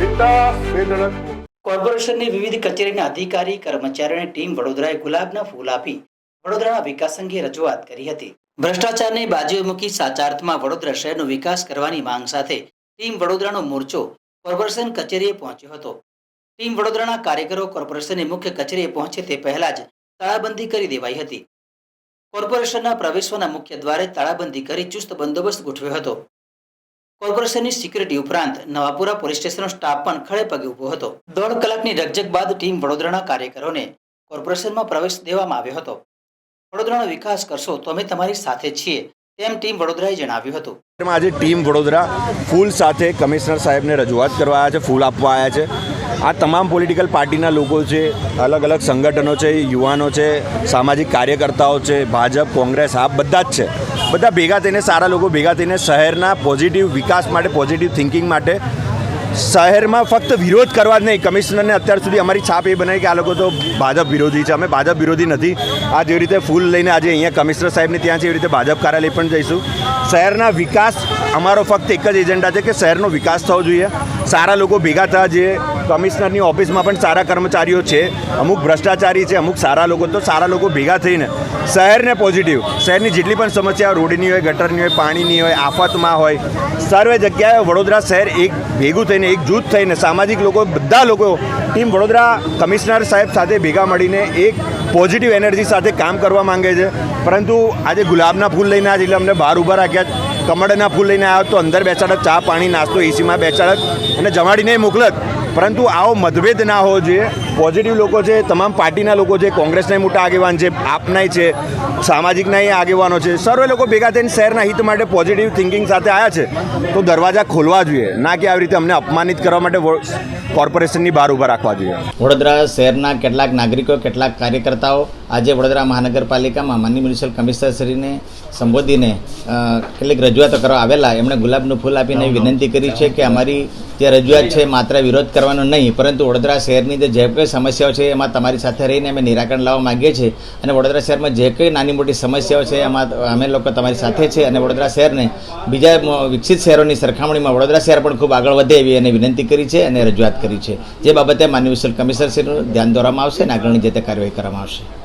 વિકાસ કોર્પોરેશનની વિવિધ કચેરીના અધિકારી કર્મચારીઓની ટીમ વડોદરાએ ગુલાબના ફૂલ આપી વડોદરાના વિકાસ અંગે રજૂઆત કરી હતી. ભ્રષ્ટાચારને બાજુએ મૂકી સાચા અર્થમાં વડોદરા શહેરનો વિકાસ કરવાની માંગ સાથે ટીમ વડોદરાનો મોરચો કોર્પોરેશન કચેરીએ પહોંચ્યો હતો. ટીમ વડોદરાના કાર્યકરો કોર્પોરેશનની મુખ્ય કચેરીએ પહોંચે તે પહેલા જ તાળાબંધી કરી દેવાઈ હતી. કોર્પોરેશનના પ્રવેશવાના મુખ્ય દ્વારે તાળાબંધી કરી ચુસ્ત બંદોબસ્ત ગોઠવ્યો હતો. કોર્પોરેશનની સિક્યુરિટી ઉપરાંત નવાપુરા પોલીસ સ્ટેશનનો સ્ટાફ પણ ખડે પગે ઊભો હતો. દોઢ કલાકની રજક બાદ ટીમ વડોદરાના કાર્યકરોને કોર્પોરેશનમાં પ્રવેશ દેવામાં આવ્યો હતો. વડોદરાનો વિકાસ કરશો તો અમે તમારી સાથે છીએ, તેમ ટીમ વડોદરાએ જણાવ્યું હતું. આજે ટીમ વડોદરા ફૂલ સાથે કમિશનર સાહેબને રજૂઆત કરવા આવ્યા છે, ફૂલ આપવા આવ્યા છે. આ તમામ પોલિટિકલ પાર્ટીના લોકો છે, અલગ અલગ સંગઠનો છે, યુવાનો છે, સામાજિક કાર્યકર્તાઓ છે, ભાજપ, કોંગ્રેસ આ બધા જ છે. બધા ભેગા થઈને, સારા લોકો ભેગા થઈને શહેરના પોઝિટિવ વિકાસ માટે પોઝિટિવ થિંકિંગ માટે શહેરમાં ફક્ત વિરોધ કરવા જ નહીં. કમિશનરને અત્યાર સુધી અમારી છાપ એ બનાવી કે આ લોકો તો ભાજપ વિરોધી છે. અમે ભાજપ વિરોધી નથી. આ જેવી રીતે ફૂલ લઈને આજે અહીંયા કમિશનર સાહેબને ત્યાં છે, એવી રીતે ભાજપ કાર્યાલય પણ જઈશું. શહેરના વિકાસ અમારો ફક્ત એક જ એજન્ડા છે કે શહેરનો વિકાસ થવો જોઈએ. સારા લોકો ભેગા થવા જોઈએ. કમિશનરની ઓફિસમાં પણ સારા કર્મચારીઓ છે. અમુક ભ્રષ્ટાચારી છે, અમુક સારા લોકો. તો સારા લોકો ભેગા થઈને શહેરને પોઝિટિવ શહેરની જેટલી પણ સમસ્યા રોડની હોય, ગટરની હોય, પાણીની હોય, આફતમાં હોય, સર્વે જગ્યાએ વડોદરા શહેર એક ભેગું થઈને, એક જૂથ થઈને સામાજિક લોકો, બધા લોકો, ટીમ વડોદરા કમિશનર સાહેબ સાથે ભેગા મળીને એક પોઝિટિવ એનર્જી સાથે કામ કરવા માંગે છે. પરંતુ આજે ગુલાબના ફૂલ લઈને આજે એટલે અમને બહાર ઊભા રાખ્યા કમળના ફૂલ લઈને આવ્યો તો અંદર બેસાડત, ચા પાણી, નાસ્તો એસીમાં બેસાડત અને જમાડીને મોકલત. પરંતુ આવો મતભેદ ના હોવો જોઈએ. પોઝિટિવ લોકો છે તમામ પાર્ટીના લોકો છે કોંગ્રેસના મોટા આગેવાન છે આપનાય છે સામાજિકના આગેવાનો છે. સર્વે લોકો ભેગા થઈને શહેરના હિત માટે પોઝિટિવ થિંકિંગ સાથે આવ્યા છે. તો દરવાજા ખોલવા જોઈએ. ના કે આવી રીતે અમને અપમાનિત કરવા માટે કોર્પોરેશનની બહાર ઊભા રાખવા જોઈએ. વડોદરા શહેરના કેટલાક નાગરિકો કેટલાક કાર્યકર્તાઓ આજે વડોદરા મહાનગરપાલિકામાં માનની મ્યુનિસિપલ કમિશનરશ્રીને સંબોધીને કેટલીક રજૂઆતો કરવા આવેલા. એમણે ગુલાબનું ફૂલ આપીને વિનંતી કરી છે કે અમારી જે રજૂઆત છે, માત્ર વિરોધ કરવાનો નહીં, પરંતુ વડોદરા શહેરની જે જે કંઈ સમસ્યાઓ છે, એમાં તમારી સાથે રહીને અમે નિરાકરણ લાવવા માંગીએ છીએ. અને વડોદરા શહેરમાં જે કંઈ નાની મોટી સમસ્યાઓ છે, એમાં અમે લોકો તમારી સાથે છે અને વડોદરા શહેરને બીજા વિકસિત શહેરોની સરખામણીમાં વડોદરા શહેર પણ ખૂબ આગળ વધે એવી એને વિનંતી કરી છે અને રજૂઆત કરી છે. જે બાબતે માનનીય મ્યુનિસિપલ કમિશનરશ્રીનું ધ્યાન દોરવામાં આવશે અને આગળની જે તે કાર્યવાહી કરવામાં આવશે.